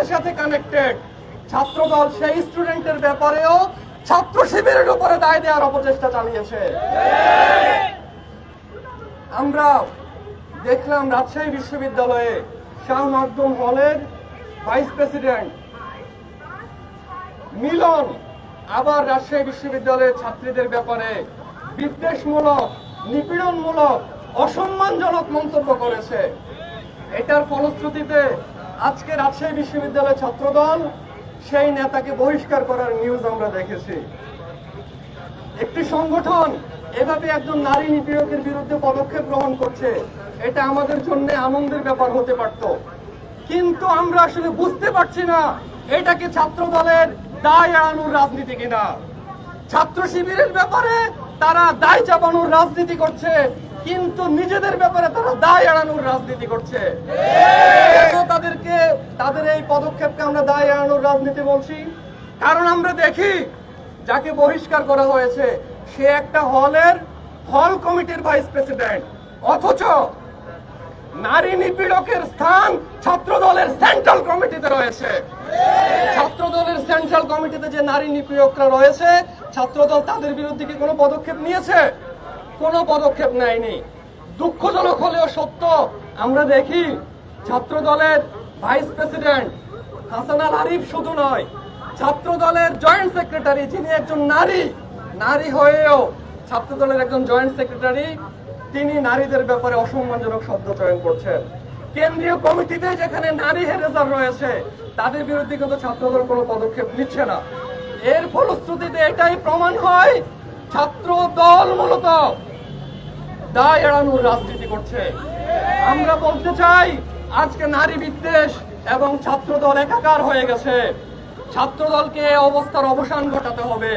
দলের সাথে কানেক্টেড ছাত্র দল সেই স্টুডেন্টের ব্যাপারেও ছাত্র শিবিরের উপরে দায় দেওয়ার অপচেষ্টা চালিয়েছে। আমরা দেখলাম রাজশাহী বিশ্ববিদ্যালয়ে শাহ মাকদুম হলের ভাইস প্রেসিডেন্ট মিলন আবার রাজশাহী বিশ্ববিদ্যালয়ের ছাত্রীদের ব্যাপারে বিদ্বেষমূলক, নিপীড়নমূলক, অসম্মানজনক মন্তব্য করেছে। এটার ফলশ্রুতিতে আজকে রাজশাহী বিশ্ববিদ্যালয়ের ছাত্রদল, সেই নেতাকে বহিষ্কার করার নিউজ আমরা দেখেছি। একটি সংগঠন এভাবে একজন নারী নিপীড়কের বিরুদ্ধে পদক্ষেপ গ্রহণ করছে, এটা আমাদের জন্য আনন্দের ব্যাপার হতে পারত। কিন্তু আমরা আসলে বুঝতে পারছি না এটাকে ছাত্র দলের দায় এড়ানোর রাজনীতি কিনা। ছাত্র শিবিরের ব্যাপারে তারা দায় চাপানোর রাজনীতি করছে কিন্তু নিজেদের ব্যাপারে তারা দায় এড়ানোর রাজনীতি করছে। তাদেরকে, তাদের এই পদক্ষেপকে আমরা দায় এড়ানোর রাজনীতি বলছি? কারণ আমরা দেখি, যাকে বহিষ্কার করা হয়েছে, সে একটা হলের হল কমিটির ভাইস প্রেসিডেন্ট। অথচ নারী নিপীড়কের স্থান ছাত্র দলের সেন্ট্রাল কমিটিতে রয়েছে। ছাত্র দলের সেন্ট্রাল কমিটিতে যে নারী নিপীড়করা রয়েছে ছাত্র দল তাদের বিরুদ্ধে কি কোনো পদক্ষেপ নিয়েছে? কোনো পদক্ষেপ নেয়নি। দুঃখজনক হলেও সত্য, আমরা দেখি ছাত্র দলের ভাইস প্রেসিডেন্ট হাসান আল আরিফ শুধু নয় ছাত্র দলের জয়েন্ট সেক্রেটারি, যিনি একজন নারী নারী হয়েও ছাত্র দলের একজন জয়েন্ট সেক্রেটারি, তিনি নারীদের ব্যাপারে অসম্মানজনক শব্দ চয়ন করছেন। কেন্দ্রীয় কমিটিতে যেখানে নারী হেরেজার রয়েছে, তাদের বিরুদ্ধে কিন্তু ছাত্রদল কোনো পদক্ষেপ নিচ্ছে না। এর ফলশ্রুতিতে এটাই প্রমাণ হয় ছাত্র দল মূলত দায় এড়ানোর রাজনীতি করছে। আমরা বলতে চাই, আজকে নারী বিদ্বেষ এবং ছাত্র দল একাকার হয়ে গেছে। ছাত্র দলকে অবস্থার অবসান ঘটাতে হবে।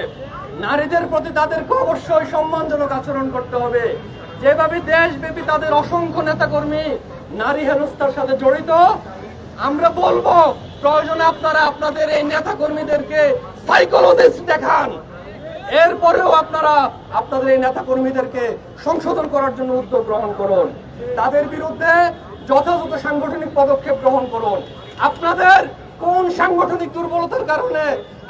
নারীদের প্রতি তাদেরকে অবশ্যই সম্মানজনক আচরণ করতে হবে। যেভাবে দেশব্যাপী তাদের অসংখ্য নেতাকর্মী, নারী হেনস্থার সাথে জড়িত, আমরা বলব, প্রয়োজনে আপনারা আপনাদের এই নেতাকর্মীদেরকে সাইকোলজিস্ট দেখান। এরপরেও আপনারা আপনাদের এই নেতা কর্মীদেরকে সংশোধন করার জন্য উদ্যোগ গ্রহণ করুন। তাদের বিরুদ্ধে যথাযথ সাংগঠনিক পদক্ষেপ গ্রহণ করুন। আপনাদের কোন সাংগঠনিক দুর্বলতার কারণে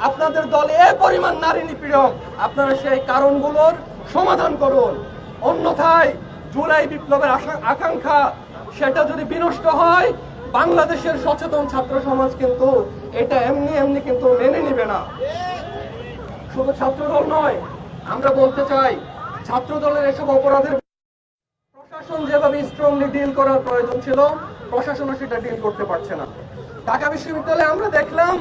আপনাদের দলে এ পরিমাণ নারী নিপীড়ক, আপনারা সেই কারণগুলোর সমাধান করুন। অন্যথায় জুলাই বিপ্লবের আকাঙ্ক্ষা, সেটা যদি বিনষ্ট হয়, বাংলাদেশের সচেতন ছাত্র সমাজ কিন্তু এটা এমনি এমনি কিন্তু মেনে নিবে না। শুধু ছাত্রদল নয়, আমরা বলতে চাই ছাত্রদলের এসব অপরাধের প্রশাসন যেভাবে স্ট্রংলি ডিল করার প্রয়োজন ছিল, প্রশাসনও সেটা ডিল করতে পারছে না। ঢাকা বিশ্ববিদ্যালয়ে আমরা দেখলাম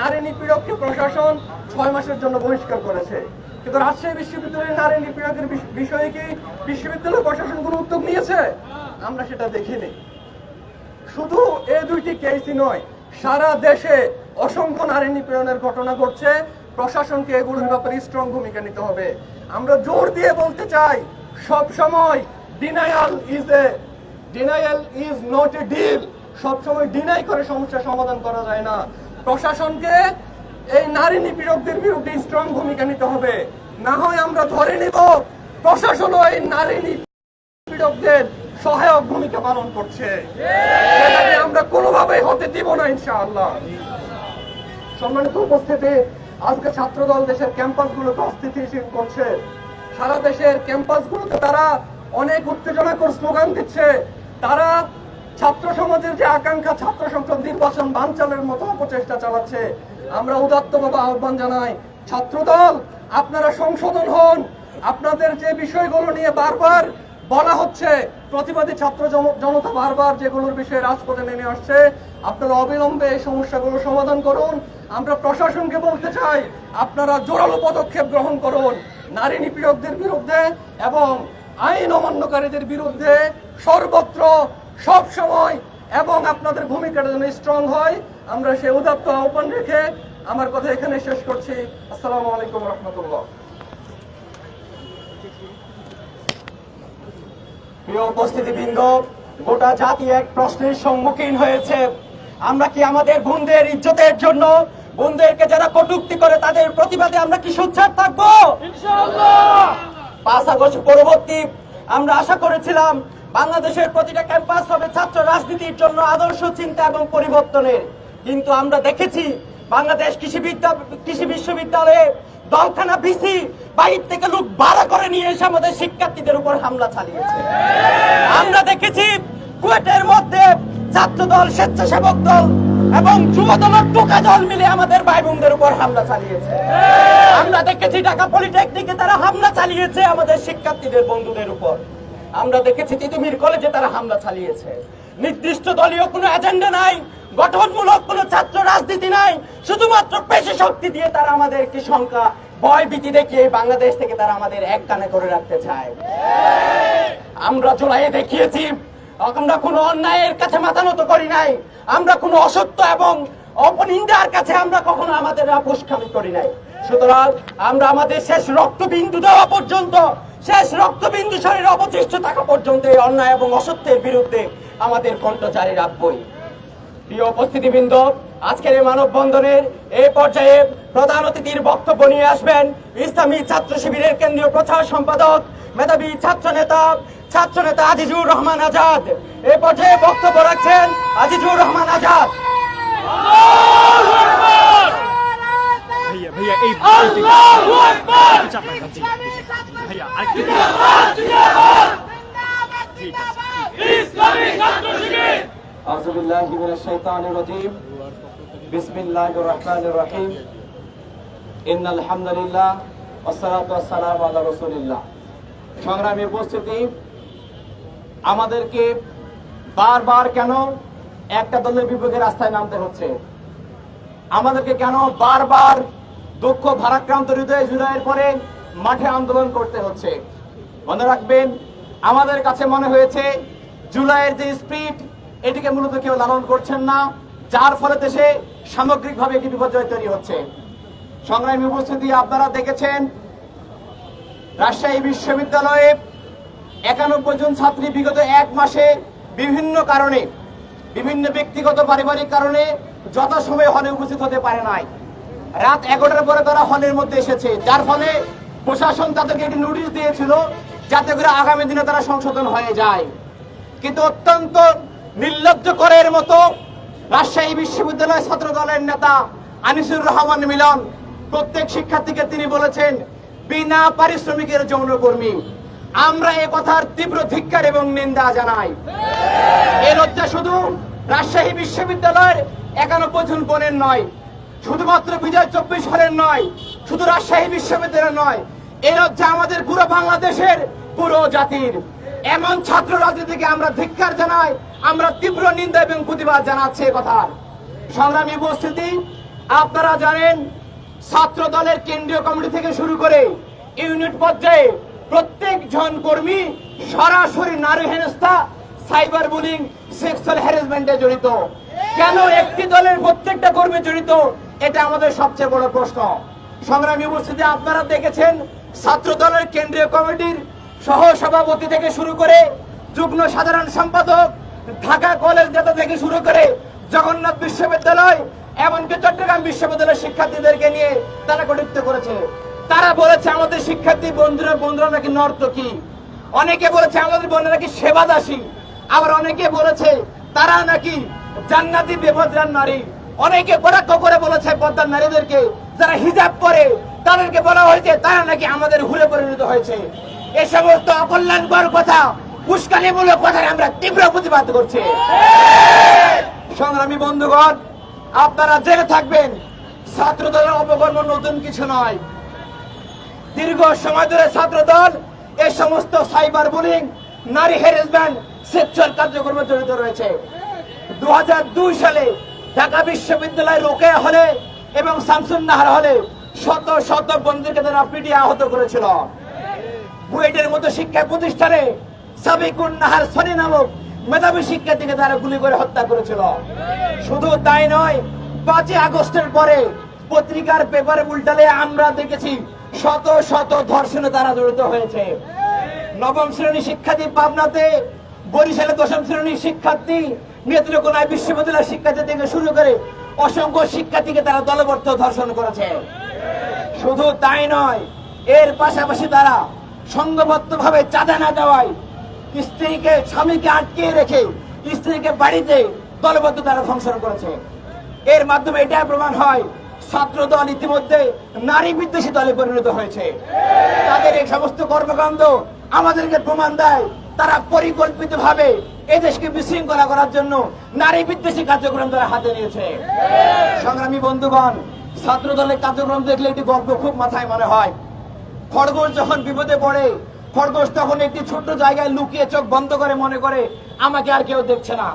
নারী নিপীড়ককে প্রশাসন ছয় মাসের জন্য বহিষ্কার করেছে। কিন্তু রাজশাহী বিশ্ববিদ্যালয়ের নারী নিপীড়কের বিষয়ে কি বিশ্ববিদ্যালয় প্রশাসন কোনো উদ্যোগ নিয়েছে? আমরা সেটা দেখিনি। শুধু এই দুইটি কেসই নয়, সারা দেশে অসংখ্য নারী নিপীড়নের ঘটনা ঘটছে। প্রশাসনকে এগুলোর ব্যাপারে স্ট্রং ভূমিকা নিতে হবে। আমরা জোর দিয়ে বলতে চাই সব সময় denial is a denial is not a deal সব সময় ডিনাই করে সমস্যা সমাধান করা যায় না। প্রশাসনকে এই নারী নিপীড়কদের বিরুদ্ধে স্ট্রং ভূমিকা নিতে হবে। না হয় আমরা ধরে নিব, প্রশাসনও এই নারী নি- পীড়কদের সহায়ক ভূমিকা পালন করছে। আমরা কোনোভাবেই হতে দিব না, ইনশাআল্লাহ। সম্মানিত উপস্থিতি আজকে ছাত্র দল দেশের ক্যাম্পাস গুলোকে অস্থিতিশীল করছে। সারা দেশের ক্যাম্পাস গুলোতে তারা অনেক উত্তেজনাকর স্লোগান দিচ্ছে। তারা ছাত্র সমাজের যে আকাঙ্ক্ষা, ছাত্র সংসদ নির্বাচন বানচালের মতো অপচেষ্টা চালাচ্ছে। আমরা উদাত্তভাবে আহ্বান জানাই ছাত্র দল আপনারা সংশোধন হন। আপনাদের যে বিষয়গুলো নিয়ে বারবার বলা হচ্ছে, প্রতিবাদী ছাত্র জন- জনতা বারবার যেগুলোর বিষয়ে রাজপথে নেমে আসছে, আপনারা অবিলম্বে এই সমস্যাগুলো সমাধান করুন। আমরা প্রশাসনকে বলতে চাই, আপনারা জোরালো পদক্ষেপ গ্রহণ করুন। নারী নিপীড়কদের বিরুদ্ধে এবং আইন অমান্যকারীদের বিরুদ্ধে সর্বত্র সব সময় এবং আপনাদের ভূমিকাটা যেন স্ট্রং হয়, আমরা সেই উদাত্ত আহ্বান রেখে আমার কথা এখানে শেষ করছি। আসসালামু আলাইকুম রহমতুল্লাহ। প্রিয় উপস্থিতিবৃন্দ, গোটা জাতি এক প্রশ্নের সম্মুখীন হয়েছে। আমরা কি আমাদের বোনদের ইজ্জতের জন্য বোনদেরকে যারা কটূক্তি করে, তাদের প্রতিবাদে আমরা কি সোচ্চার থাকব? পাঁচ আগস্ট পরবর্তী আমরা আশা করেছিলাম বাংলাদেশের প্রতিটা ক্যাম্পাস হবে ছাত্র রাজনীতির জন্য আদর্শ চিন্তা এবং পরিবর্তনের। কিন্তু আমরা দেখেছি বাংলাদেশ কৃষি বিদ্যা কৃষি বিশ্ববিদ্যালয়ে দলখানা বিসি বাইর থেকে লোক ভাড়া করে নিয়ে এসে আমাদের শিক্ষার্থীদের উপর হামলা চালিয়েছে। আমরা দেখেছি কুয়েটের মধ্যে ছাত্র দল স্বেচ্ছাসেবক দল এবং যুব দলের টোকা দল মিলে আমাদের ভাই বোনদের উপর হামলা চালিয়েছে। আমরা দেখেছি ঢাকা পলিটেকনিকে তারা হামলা চালিয়েছে আমাদের শিক্ষার্থীদের, বন্ধুদের উপর। আমরা দেখেছি তিতুমির কলেজে তারা হামলা চালিয়েছে। নির্দিষ্ট দলীয় কোনো এজেন্ডা নাই, গঠনমূলক কোনো ছাত্র রাজনীতি নাই, শুধুমাত্র পেশি শক্তি দিয়ে তারা আমাদের আমাদেরকে সংখ্যা ভয় ভীতি দেখিয়ে বাংলাদেশ থেকে তারা আমাদের এক কানে করে রাখতে চায়। আমরা জুলাইয়ে দেখিয়েছি আমরা কোনো অন্যায়ের কাছে মাথা নত করি নাই। আমরা কোনো অসত্য এবং অপনিন্দার কাছে আমরা কখনো আমাদের আপোষখামি করি নাই। সুতরাং আমরা আমাদের শেষ রক্তবিন্দু দেওয়া পর্যন্ত, শেষ রক্তবিন্দু শরীর অবশিষ্ট থাকা পর্যন্ত এই অন্যায় এবং অসত্যের বিরুদ্ধে আমাদের কণ্ঠ জারি রাখবই। প্রিয় উপস্থিতিবৃন্দ, আজকের এই মানববন্ধনের এই পর্যায়ে প্রধান অতিথির বক্তব্য নিয়ে আসবেন ইসলামী ছাত্র শিবিরের কেন্দ্রীয় প্রচার সম্পাদক, মেধাবী ছাত্র নেতা ছাত্র নেতা আজিজুর রহমান আজাদ। এ পথে বক্তব্য রাখছেন আজিজুর রহমান আজাদ। সংগ্রামী উপস্থিতি আমাদেরকে বারবার কেন একটা দলের বিপক্ষে রাস্তায় নামতে হচ্ছে? আমাদেরকে কেন বারবার দুঃখ ভারাক্রান্ত হৃদয়ে জুলাইয়ের পরে মাঠে আন্দোলন করতে হচ্ছে? মনে রাখবেন, আমাদের কাছে মনে হয়েছে জুলাইয়ের যে স্পিড, এটিকে মূলত কেউ লালন করছেন না, যার ফলে দেশে সামগ্রিকভাবে একটি বিপর্যয় তৈরি হচ্ছে। সংগ্রামী উপস্থিতি আপনারা দেখেছেন, রাজশাহী বিশ্ববিদ্যালয়ে একানব্বই জন ছাত্রী বিগত এক মাসে বিভিন্ন কারণে, বিভিন্ন ব্যক্তিগত পারিবারিক কারণে যথাসময়ে হলে উপস্থিত হতে পারে নাই। রাত এগারোটার পরে তারা হলের মধ্যে এসেছে। যার ফলে প্রশাসন তাদেরকে একটি নোটিশ দিয়েছিল যাতে করে আগামী দিনে তারা সংশোধন হয়ে যায়। কিন্তু অত্যন্ত নির্লজ্জ করের মতো রাজশাহী বিশ্ববিদ্যালয় ছাত্র দলের নেতা আনিসুর রহমান মিলন প্রত্যেক শিক্ষার্থীকে তিনি বলেছেন, বিনা পারিশ্রমিকের যৌনকর্মী। আমরা এ কথার তীব্র ধিক্কার এবং নিন্দা জানাই। এ লজ্জা শুধু রাজশাহী বিশ্ববিদ্যালয়ের একানব্বই জন বোনের নয়, শুধুমাত্র বিজয় চব্বিশ সালের নয়, শুধু রাজশাহী বিশ্ববিদ্যালয়ের নয়, এ লজ্জা আমাদের পুরো বাংলাদেশের পুরো জাতির। এমন ছাত্র রাজনীতিকে আমরা ধিক্কার জানাই, আমরা তীব্র নিন্দা এবং প্রতিবাদ জানাচ্ছি এ কথার। সংগ্রামী উপস্থিতি, আপনারা জানেন ছাত্র দলের কেন্দ্রীয় কমিটি থেকে শুরু করে ইউনিট পর্যায়ে প্রত্যেক জন কর্মী সরাসরি নারী হেনস্থা, সাইবার বুলিং, সেক্সুয়াল হ্যারাসমেন্টে জড়িত। কেন একটি দলের প্রত্যেকটা কর্মী জড়িত? এটা আমাদের সবচেয়ে বড় প্রশ্ন। সংগ্রামী উপস্থিতি আপনারা দেখেছেন, ছাত্র দলের কেন্দ্রীয় কমিটির সহ সভাপতি থেকে শুরু করে যুগ্ম সাধারণ সম্পাদক, ঢাকা কলেজ নেতা থেকে শুরু করে জগন্নাথ বিশ্ববিদ্যালয়, এমনকি চট্টগ্রাম বিশ্ববিদ্যালয়ের শিক্ষার্থীদেরকে নিয়ে তারা কটিত্ব করেছে। তারা বলেছে আমাদের শিক্ষার্থী বন্ধুরা বন্ধুরা নাকি নর্তকী। অনেকে বলেছে আমাদের বোনেরা নাকি সেবাদাসী। আবার অনেকে বলেছে তারা নাকি জান্নাতি বেপদ্রার নারী। অনেকে কটাক্ষ করে বলেছে পদ্মার নারীদেরকে, যারা হিজাব করে তাদেরকে বলা হয়েছে, তারা নাকি আমাদের হুলে পরিণত হয়েছে। এ সমস্ত অকল্যাণকর কথা, উস্কানিমূলক কথার আমরা তীব্র প্রতিবাদ করছি। সংগ্রামী বন্ধুগণ, আপনারা জেনে থাকবেন ছাত্র দলের অপকর্ম নতুন কিছু নয়। দীর্ঘ সময় ধরে ছাত্র দল এই সমস্ত সাইবার বুলিং, নারী হ্যারাসমেন্ট সেক্সুয়াল কার্যক্রমে জড়িত রয়েছে। দু হাজার দুই সালে ঢাকা বিশ্ববিদ্যালয় রোকেয়া হলে এবং শামসুন নাহার হলে শত শত বন্ধুকে তারা পিটিয়ে আহত করেছিল। বুয়েটের মতো শিক্ষা প্রতিষ্ঠানে সাবিকুন নাহার সনি নামক মেধাবী শিক্ষার্থীকে তারা গুলি করে হত্যা করেছিল। শুধু তাই নয়, পাঁচই আগস্টের পরে পত্রিকার পেপারে উল্টালে আমরা দেখেছি শত শত ধর্ষণে তারা জড়িত হয়েছে। নবম শ্রেণি শিক্ষার্থী পাবনাতে, বরিশালে দশম শ্রেণির শিক্ষার্থী নেত্রকোনায় বিশ্ববিদ্যালয়ের শিক্ষার্থী থেকে শুরু করে অসংখ্য শিক্ষার্থীকে তারা দলবদ্ধ ধর্ষণ করেছে। শুধু তাই নয়, এর পাশাপাশি তারা সংঘবদ্ধ ভাবে চাঁদা না দেওয়ায় স্ত্রীকে, স্বামীকে আটকে রেখে স্ত্রীকে বাড়িতে দলবদ্ধ তারা ধ্বংসন করেছে। এর মাধ্যমে এটাই প্রমাণ হয় ছাত্র দল ইতিমধ্যে নারী বিদ্বেষী দলে পরিণত হয়েছে। তাদের এই সমস্ত কর্মকাণ্ড আমাদেরকে প্রমাণ দেয়। তারা পরিকল্পিত ভাবে এদেশকে বিশৃঙ্খলা করার জন্য নারী বিদ্বেষী কার্যক্রম তারা হাতে নিয়েছে। সংগ্রামী বন্ধুগণ ছাত্র দলের কার্যক্রম দেখলে একটি গর্ব খুব মাথায় মনে হয়। খরগোশ যখন বিপদে পড়ে, খরগোশ তখন একটি ছোট্ট জায়গায় লুকিয়ে চোখ বন্ধ করে মনে করে, আমাকে আর কেউ দেখছে না।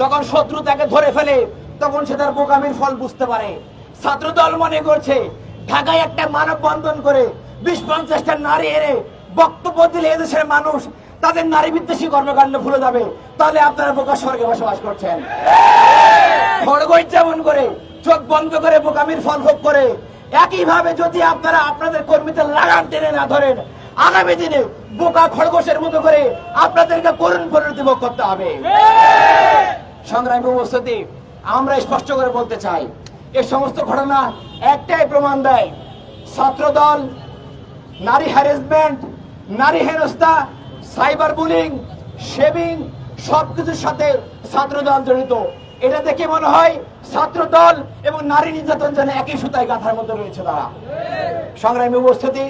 যখন শত্রু তাকে ধরে ফেলে, তখন সে তার বোকামির ফল বুঝতে পারে। ছাত্র দল মনে করছে ঢাকায় একটা মানব বন্ধন করে বিশ পঞ্চাশটা নারী এনে বক্তব্য দিলে এদেশের মানুষ তাদের নারী বিদ্বেষী কর্মকাণ্ড ভুলে যাবে। তাহলে আপনারা বোকা স্বর্গে বসবাস করছেন। খড়গই যেমন করে চোখ বন্ধ করে বোকামির ফল ভোগ করে একইভাবে যদি আপনারা আপনাদের কর্মীদের লাগান টেনে না ধরেন আগামী দিনে বোকা খড়গোশের মতো করে আপনাদেরকে করুণ পরিণতি ভোগ করতে হবে। সংগ্রামী উপস্থিতি আমরা স্পষ্ট করে বলতে চাই এই সমস্ত ঘটনা একটাই প্রমাণ দেয়। ছাত্র দল নারী হ্যারাসমেন্ট নারী হেনস্থা সাইবার বুলিং শেভিং সব কিছুর সাথে ছাত্র দল জড়িত। এটা দেখে মনে হয় ছাত্র দল এবং নারী নির্যাতন যেন একই সুতায় গাঁথার মধ্যে রয়েছে তারা। সংগ্রামী উপস্থিতি,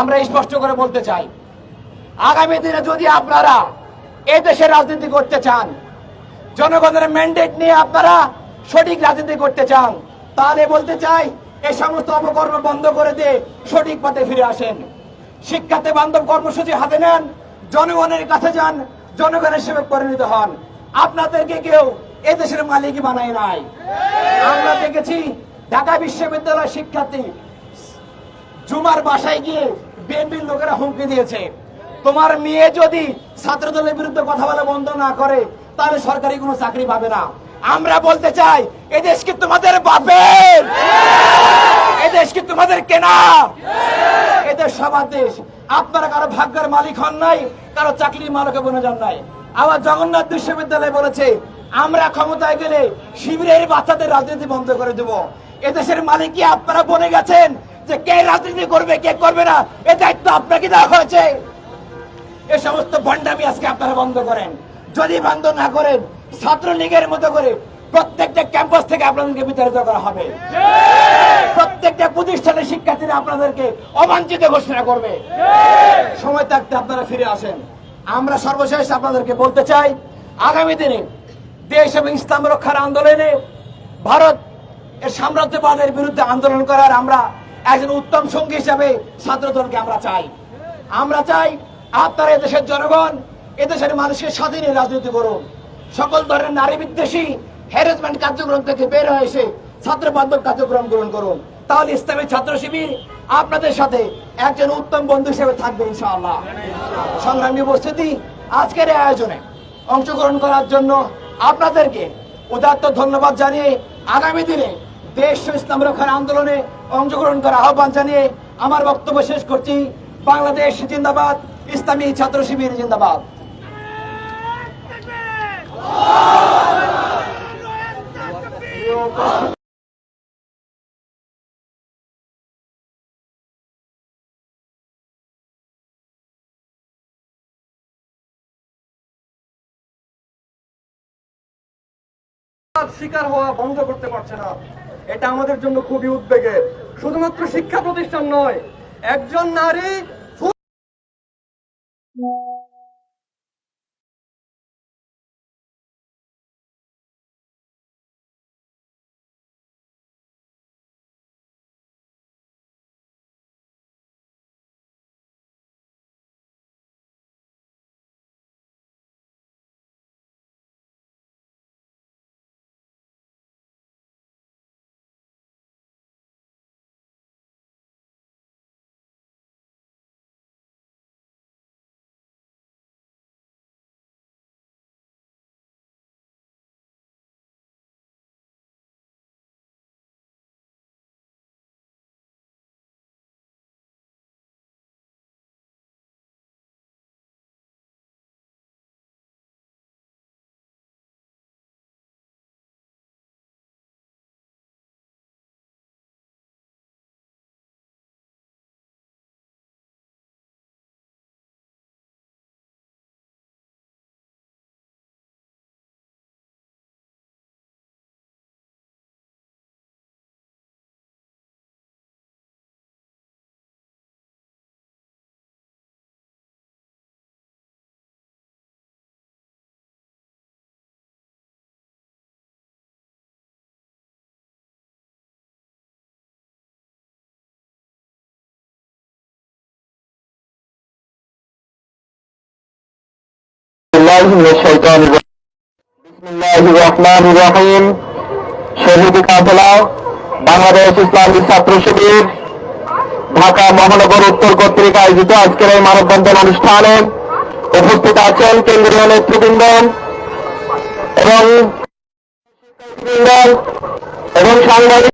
আমরা স্পষ্ট করে বলতে চাই, আগামী দিনে যদি আপনারা এই দেশে রাজনীতি করতে চান, জনগণের ম্যান্ডেট নিয়ে আপনারা সঠিক রাজনীতি করতে চান তাহলে বলতে চাই এই সমস্ত অপকর্ম বন্ধ করে দিয়ে সঠিক পথে ফিরে আসেন। শিক্ষাতে বান্ধব কর্মসূচি হাতে নেন, জনগণের কাছে যান, জনগণের সেবক পরিণত হন। আপনাদেরকে কেউ এদেশের মালিক বানায় নাই। আমরা দেখেছি ঢাকা বিশ্ববিদ্যালয় শিক্ষার্থী জুমার বাসায় গিয়ে বিএনপির লোকেরা হুমকি দিয়েছে। তোমার মেয়ে যদি ছাত্র দলের বিরুদ্ধে কথা বলা বন্ধ না করে, তাহলে সরকারি কোনো চাকরি পাবে না। আমরা বলতে চাই এদেশ কি তোমাদের বাপের? এদেশ কি তোমাদের কেনা? সবার দেশ। আপনারা কারও ভাগ্যের মালিক হন নাই, কারও চাকরির যান নাই। আবার জগন্নাথ বিশ্ববিদ্যালয় বলেছে, আমরা ক্ষমতায় গেলে শিবিরের বাচ্চাদের রাজনীতি বন্ধ করে দেব। এদেশের মালিক কি আপনারা বনে গেছেন যে কে রাজনীতি করবে, কে করবে না? এ দায়িত্ব আপনাকে দেওয়া হয়েছে। এ সমস্ত ভণ্ডামি আজকে আপনারা বন্ধ করেন। যদি বন্ধ না করেন, ছাত্রলীগের মতো করে প্রত্যেকটা ক্যাম্পাস থেকে আপনাদেরকে বিতাড়িত করা হবে। প্রত্যেকটা প্রতিষ্ঠানের শিক্ষার্থীরা আপনাদেরকে অবাঞ্ছিত ঘোষণা করবে। সময় থাকতে আপনারা ফিরে আসেন। আমরা সর্বশেষ আপনাদেরকে বলতে চাই আগামী দিনে দেশ এবং ইসলাম রক্ষার আন্দোলনে ভারত এর সাম্রাজ্যবাদের বিরুদ্ধে আন্দোলন করার আমরা একজন উত্তম সঙ্গী হিসাবে ছাত্র দলকে আমরা চাই। আমরা চাই আপনারা এদেশের জনগণ এদেশের মানুষের স্বাধীন রাজনীতি করুন। সকল ধরনের নারী বিদ্বেষী হ্যারাসমেন্ট কার্যক্রম থেকে বের হয়ে এসে ছাত্র বান্ধব কার্যক্রম গ্রহণ করুন। তাহলে ইসলামী ছাত্র শিবির আপনাদের সাথে একজন উত্তম বন্ধু হিসেবে থাকবে ইনশাআল্লাহ। সংগ্রামী উপস্থিতি, আজকের আয়োজনে অংশগ্রহণ করার জন্য আপনাদেরকে উদাত্ত ধন্যবাদ জানিয়ে আগামী দিনে দেশ ইসলাম রক্ষার আন্দোলনে অংশগ্রহণ করার আহ্বান জানিয়ে আমার বক্তব্য শেষ করছি। বাংলাদেশ জিন্দাবাদ, ইসলামী ছাত্র শিবির জিন্দাবাদ। শিকার হওয়া বন্ধ করতে পারছে না। এটা আমাদের জন্য খুবই উদ্বেগের। শুধুমাত্র শিক্ষা প্রতিষ্ঠান নয়, একজন নারী بالله من الشيطان الرجيم بسم الله الرحمن الرحيم শহীদ কাফেলা বাংলাদেশ ইসলামী ছাত্র শিবির ঢাকা মহানগর উত্তর কর্তৃক আয়োজিত আজকের এই মানববন্ধন অনুষ্ঠানে উপস্থিত আছেন কেন্দ্রীয় নেতৃবৃন্দ এবং শিক্ষার্থীবৃন্দ এবং সাংবাদিক